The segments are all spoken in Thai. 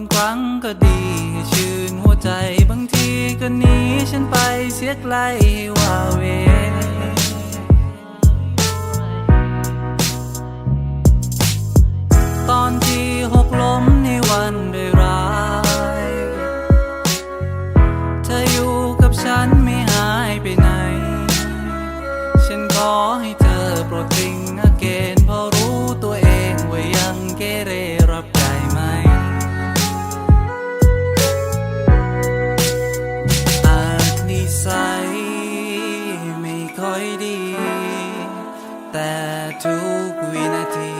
างครั้งก็ดีให้ชื่นหัวใจบางทีก็หนีฉันไปเสียไกลว่าเวตอนที่หกล้มในวันด้ร้ายเธออยู่กับฉันไม่หายไปไหน ฉันขอให้เธอโปรดทิ้งอาเกน ไม่ค่อยดี แต่ทุกวินาที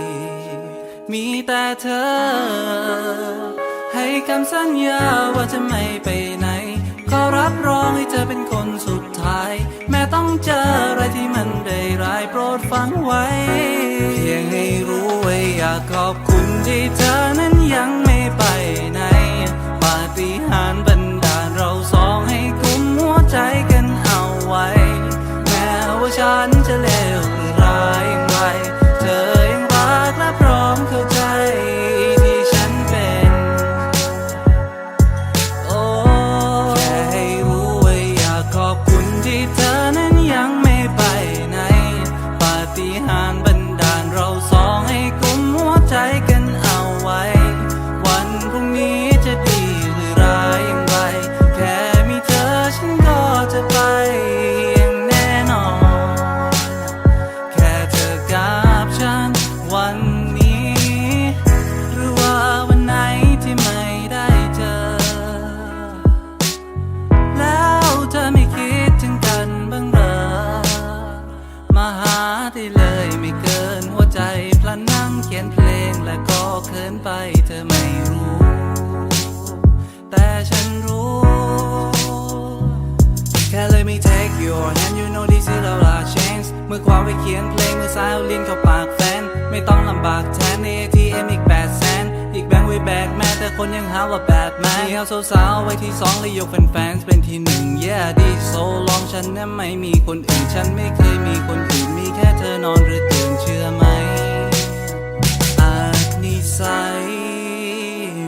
มีแต่เธอ ให้คำสัญญาว่าจะไม่ไปไหน ขอรับรองให้เธอเป็นคนสุดท้าย แม้ต้องเจออะไรที่มันได้ร้ายโปรดฟังไว้ เพียงให้รู้ไว้อยากขอบคุณ มือขวาไปเขียนเพลงมือซ้ายเอาลิ้นเข้าปากแฟน ไม่ต้องลำบากแทนใน ATM อีกแปดแสนอีกแบงค์ไว้แบกแม่แต่คนยังหาว่าแบดแมนเอาสาวๆไว้ที่สองเลยยกแฟนๆเป็นที่หนึ่ง yeah this so long ฉันนั้นไม่มีคนอื่น ฉันไม่เคยมีคนอื่น มีแค่เธอนอนหรือตื่นเชื่อไหมอาจนิสัย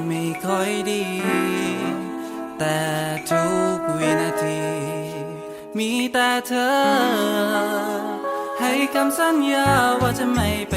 ไม่ค่อยดี แต่ทุกวินาที มีแต่เธอ คำสัญญาว่าจะไม่ไป